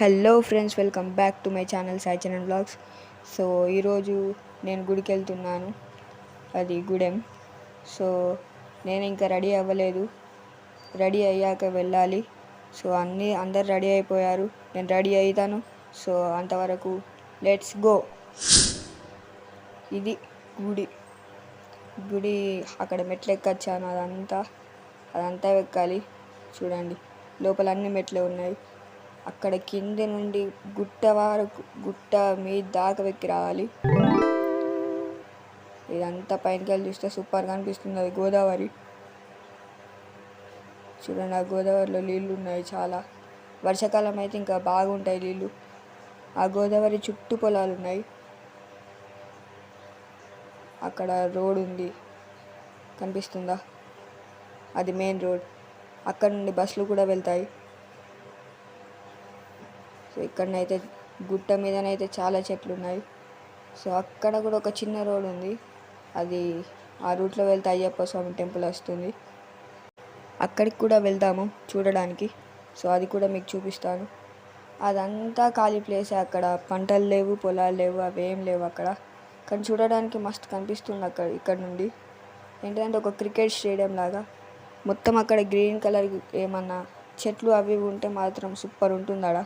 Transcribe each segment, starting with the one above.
Hello friends welcome back to my channel Saichan and blogs. So ఈరోజు నేను గుడికి వెళ్తున్నాను అది గుడెం. సో నేను ఇంకా రెడీ అవ్వలేదు. రెడీ అయ్యాక వెళ్ళాలి. సో అన్నీ అందరు రెడీ అయిపోయారు. నేను రెడీ అవుతాను సో అంతవరకు లెట్స్ గో. ఇది గుడి. గుడి అక్కడ మెట్లు ఎక్కొచ్చాను అదంతా అదంతా ఎక్కాలి చూడండి. లోపల అన్ని మెట్లు ఉన్నాయి. అక్కడ కింద నుండి గుట్ట వరకు గుట్ట మీద దాకా వెక్కి రావాలి. ఇదంతా పైనకి వెళ్ళి చూస్తే సూపర్గా అనిపిస్తుంది అది గోదావరి. చూడండి ఆ గోదావరిలో నీళ్ళు ఉన్నాయి చాలా. వర్షాకాలం అయితే ఇంకా బాగుంటాయి నీళ్ళు ఆ గోదావరి చుట్టూ పొలాలు ఉన్నాయి. అక్కడ రోడ్ ఉంది. కనిపిస్తుందా? అది మెయిన్ రోడ్. అక్కడ నుండి బస్సులు కూడా వెళ్తాయి. సో ఇక్కడనైతే గుట్ట మీదనైతే చాలా చెట్లు ఉన్నాయి. సో అక్కడ కూడా ఒక చిన్న రోడ్ ఉంది. అది ఆ రూట్లో వెళ్తే అయ్యప్ప స్వామి టెంపుల్ వస్తుంది. అక్కడికి కూడా వెళ్దాము చూడడానికి. సో అది కూడా మీకు చూపిస్తాను. అదంతా ఖాళీ ప్లేసే అక్కడ. పంటలు లేవు పొలాలు లేవు అవేం లేవు అక్కడ. కానీ చూడడానికి మస్తు కనిపిస్తుంది అక్కడ ఇక్కడ నుండి. ఏంటంటే ఒక క్రికెట్ స్టేడియం లాగా. మొత్తం అక్కడ గ్రీన్ కలర్ ఏమన్నా చెట్లు అవి ఉంటే మాత్రం సూపర్ ఉంటుంది ఆడ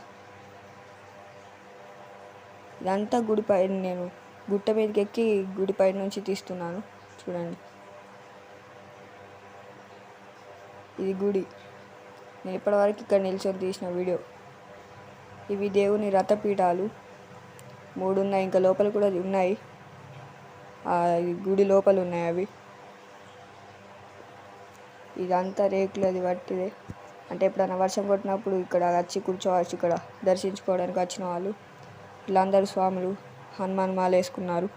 ఇదంతా గుడిపై నేను గుట్ట మీదకి ఎక్కి గుడిపై నుంచి తీస్తున్నాను. చూడండి. ఇది గుడి. నేను ఇప్పటివరకు ఇక్కడ నిల్చొని తీసిన వీడియో. ఇవి దేవుని రథపీఠాలు. మూడు ఉన్నాయి. ఇంకా లోపల కూడా ఉన్నాయి. గుడి లోపల ఉన్నాయి అవి. ఇదంతా రేకులు అది పట్టిదే. అంటే ఎప్పుడైనా వర్షం కొట్టినప్పుడు ఇక్కడ వచ్చి కూర్చోవచ్చు ఇక్కడ. దర్శించుకోవడానికి వచ్చిన వాళ్ళు. వీళ్ళందరూ స్వాములు హనుమాన్ మాల వేసుకున్నారు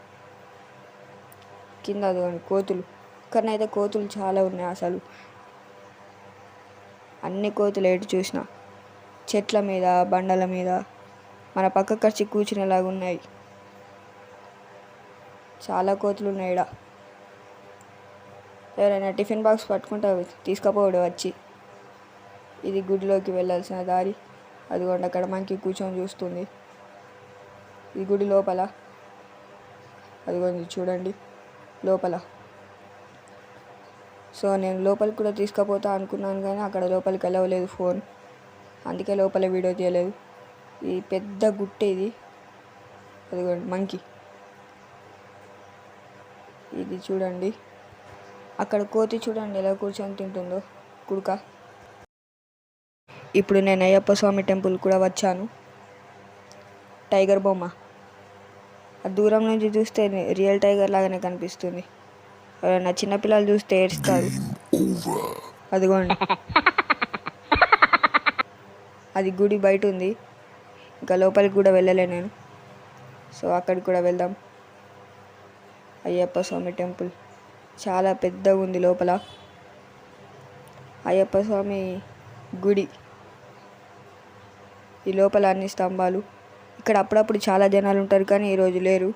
కింద అదిగోండి కోతులు. ఇక్కడనైతే కోతులు చాలా ఉన్నాయి అసలు. అన్ని కోతులు ఎటు చూసిన. చెట్ల మీద బండల మీద మన పక్కకు వచ్చి కూర్చునేలాగా ఉన్నాయి. చాలా కోతులు ఉన్నాయి ఈడ. ఎవరైనా టిఫిన్ బాక్స్ పట్టుకుంటే తీసుకపోవడం వచ్చి. ఇది గుడిలోకి వెళ్ళాల్సిన దారి. అదిగోండి అక్కడ మనకి కూర్చొని చూస్తుంది. ఈ గుడి లోపల. అదిగోండి చూడండి. లోపల. సో నేను లోపలికి కూడా తీసుకుపోతా అనుకున్నాను కానీ అక్కడ లోపలికి వెళ్ళవలేదు ఫోన్. అందుకే లోపల వీడియో తీయలేదు. ఈ పెద్ద గుట్ట ఇది. అదిగోండి మంకీ ఇది చూడండి. అక్కడ కోతి చూడండి ఎలా కూర్చొని తింటుందో. కుడుక. ఇప్పుడు నేను అయ్యప్ప స్వామి టెంపుల్ కూడా వచ్చాను. టైగర్ బొమ్మ. ఆ దూరం నుంచి చూస్తే రియల్ టైగర్ లాగానే కనిపిస్తుంది. ఎవరైనా చిన్నపిల్లలు చూస్తే ఏడుస్తారు. అదిగోండి. అది గుడి బయట ఉంది. ఇంకా లోపలికి కూడా వెళ్ళలే నేను. సో అక్కడికి కూడా వెళ్దాం. అయ్యప్ప స్వామి టెంపుల్. చాలా పెద్దగా ఉంది లోపల. అయ్యప్ప స్వామి గుడి. ఈ లోపల అన్ని స్తంభాలు. ఇక్కడ అప్పుడప్పుడు చాలా జనాలు ఉంటారు కానీ ఈరోజు లేరు.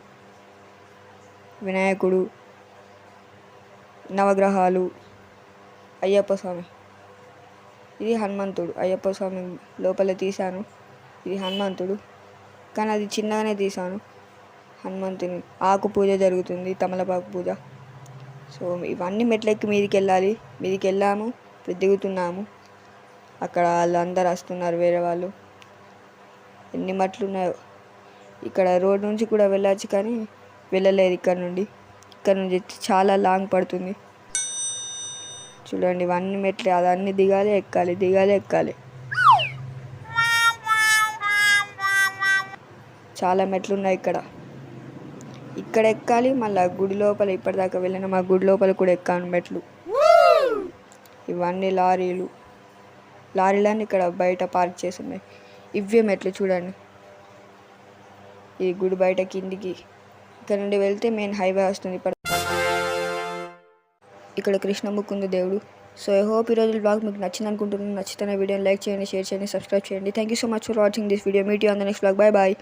వినాయకుడు నవగ్రహాలు అయ్యప్ప స్వామి. ఇది హనుమంతుడు. అయ్యప్ప స్వామి లోపల తీశాను. ఇది హనుమంతుడు. కానీ అది చిన్నగానే తీశాను. హనుమంతుని ఆకు పూజ జరుగుతుంది తమలపాకు పూజ. సో ఇవన్నీ మెట్లెక్కి మీదికి వెళ్ళాలి మీదికి వెళ్ళాము ఇప్పుడు దిగుతున్నాము. అక్కడ వాళ్ళందరూ వస్తున్నారు వేరే వాళ్ళు. ఎన్ని మట్లు ఉన్నాయో. ఇక్కడ రోడ్ నుంచి కూడా వెళ్ళచ్చు కానీ వెళ్ళలేదు ఇక్కడ నుండి. ఇక్కడ నుంచి చాలా లాంగ్ పడుతుంది. చూడండి ఇవన్నీ మెట్లు అదన్నీ దిగాలి ఎక్కాలి దిగాలి ఎక్కాలి. చాలా మెట్లు ఉన్నాయి ఇక్కడ. ఇక్కడ ఎక్కాలి మళ్ళీ గుడి లోపల ఇప్పటిదాకా వెళ్ళిన మా గుడి లోపల కూడా ఎక్కాను మెట్లు. ఇవన్నీ లారీలు. లారీలన్నీ ఇక్కడ బయట పార్క్ చేసి ఉన్నాయి. ఇవే మెట్లు చూడండి? ఈ గుడి బయట కిందికి ఇక్కడ నుండి వెళ్తే మెయిన్ హైవే వస్తుంది ఇక్కడ కృష్ణ ముక్కుంది దేవుడు. సో ఐ హోప్ ఈరోజు బ్లాగ్ మీకు నచ్చింది అనుకుంటున్నాను. నచ్చితే వీడియోని లైక్ చేయండి షేర్ చేయండి సబ్స్క్రైబ్ చేయండి. Thank you so much for watching this video meet you on the next blog bye bye